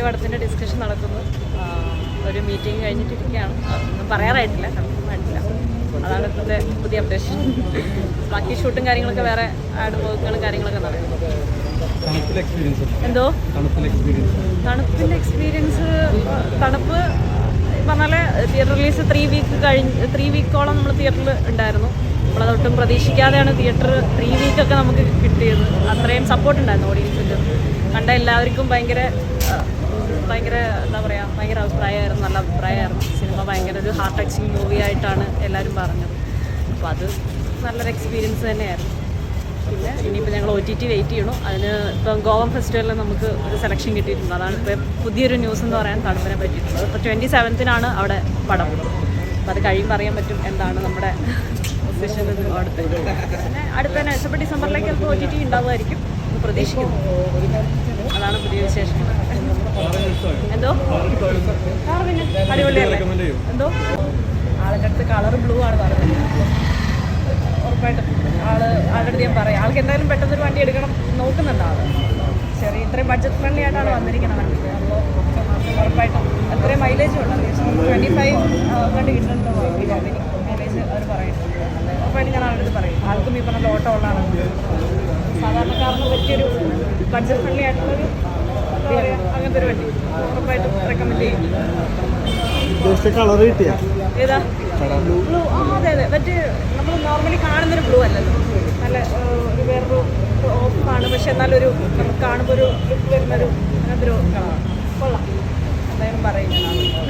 പുതിയ പടത്തിന്റെ ഡിസ്കഷൻ നടക്കുന്നു ഒരു മീറ്റിംഗ് കഴിഞ്ഞിട്ടിരിക്കുകയാണ്. ഒന്നും പറയാറായിട്ടില്ല. കൺഫേം ആയിട്ടില്ല അതാണ് ഇപ്പോഴത്തെ പുതിയ അപ്ഡേഷൻ ബാക്കി ഷൂട്ടും കാര്യങ്ങളൊക്കെ വേറെ ആഡ് വർക്കുകളും കാര്യങ്ങളൊക്കെ നടക്കുന്നു എന്തോ? തണുപ്പിന്റെ എക്സ്പീരിയൻസ് തണുപ്പ് പറഞ്ഞാൽ തിയേറ്റർ റിലീസ് ത്രീ വീക്ക് കഴിഞ്ഞ് ത്രീ വീക്കോളം നമ്മൾ തിയേറ്ററിൽ ഉണ്ടായിരുന്നു. നമ്മളതൊട്ടും പ്രതീക്ഷിക്കാതെയാണ് തിയേറ്റർ ത്രീ വീക്കൊക്കെ നമുക്ക് കിട്ടിയത്. അത്രയും സപ്പോർട്ട് ഉണ്ടായിരുന്നു ഓഡിയൻസിന്റെ കണ്ട എല്ലാവർക്കും ഭയങ്കര ഭയങ്കര എന്താ പറയുക ഭയങ്കര അഭിപ്രായമായിരുന്നു നല്ല അഭിപ്രായമായിരുന്നു. സിനിമ ഭയങ്കര ഒരു ഹാർട്ട് ടച്ചിങ് മൂവി ആയിട്ടാണ് എല്ലാവരും പറഞ്ഞത്. അപ്പോൾ അത് നല്ലൊരു എക്സ്പീരിയൻസ് തന്നെയായിരുന്നു. പിന്നെ ഇനിയിപ്പോൾ ഞങ്ങൾ ഒ ടി ടി വെയിറ്റ് ചെയ്യണു. അതിന് ഇപ്പം ഗോവ ഫെസ്റ്റിവലിൽ നമുക്ക് ഒരു സെലക്ഷൻ കിട്ടിയിട്ടുണ്ട്. അതാണ് ഇപ്പോൾ പുതിയൊരു ന്യൂസ് എന്ന് പറയാൻ തണുപ്പിനെ പറ്റിയിട്ടുള്ളത്. ഇപ്പോൾ ട്വന്റി സെവൻത്തിനാണ് അവിടെ പടം. അപ്പോൾ അത് കഴിയുമ്പോൾ അറിയാൻ പറ്റും എന്താണ് നമ്മുടെ പൊസിഷൻ അടുത്ത്. പിന്നെ അടുത്ത തന്നെ ഇപ്പോൾ ഡിസംബറിലേക്ക് ചിലപ്പോൾ ഒ ടി ടി ഉണ്ടാവുമായിരിക്കും. പ്രതീക്ഷിക്കുന്നു. അതാണ് പുതിയ എന്തോ കാർ പിന്നെ അടിപൊളിയല്ലേ? എന്തോ? ആളുടെ അടുത്ത് കളർ ബ്ലൂ ആണ് പറഞ്ഞത്. ഉറപ്പായിട്ടും. ആൾ ആളുടെ അടുത്ത് ഞാൻ പറയാം. ആൾക്ക് എന്തായാലും പെട്ടെന്ന് ഒരു വണ്ടി എടുക്കണം നോക്കുന്നുണ്ട് ആൾ. ചെറിയ ഇത്രയും ബഡ്ജറ്റ് ഫ്രണ്ട്ലി ആയിട്ടാണ് വന്നിരിക്കുന്നത് വണ്ടി. അപ്പോൾ ഉറപ്പായിട്ടും അത്രയും മൈലേജ് ഉണ്ട് ട്വന്റി ഫൈവ് കണ്ട് കിട്ടുന്നുണ്ടോ മൈലേജ് അവർ പറയും. ഉറപ്പായിട്ടും ഞാൻ ആളുടെ അടുത്ത് പറയും. ആൾക്കും ഈ പറഞ്ഞ ഓട്ടോ ഉള്ളതാണ്. സാധാരണക്കാരന് പറ്റിയൊരു ബഡ്ജറ്റ് ഫ്രണ്ട്ലി ആയിട്ടുള്ളൊരു അങ്ങനത്തെ ഒരു വണ്ടി ഉറപ്പായിട്ടും റെക്കമെൻഡ് ചെയ്യും കളർ കിട്ടിയ? ഏതാ? ബ്ലൂ ആ അതെ അതെ. നമ്മൾ നോർമലി കാണുന്നൊരു ബ്ലൂ അല്ലല്ലോ. നല്ല ഒരു വേറൊരു ഓഫാണ് പക്ഷെ എന്നാലൊരു നമുക്ക് കാണുമ്പോൾ ഒരു ലുക്ക് വരുന്നൊരു അങ്ങനത്തെ ഒരു കളറാണ് കൊള്ളാം. എന്തായാലും പറയും ഓക്കെ താങ്ക് യു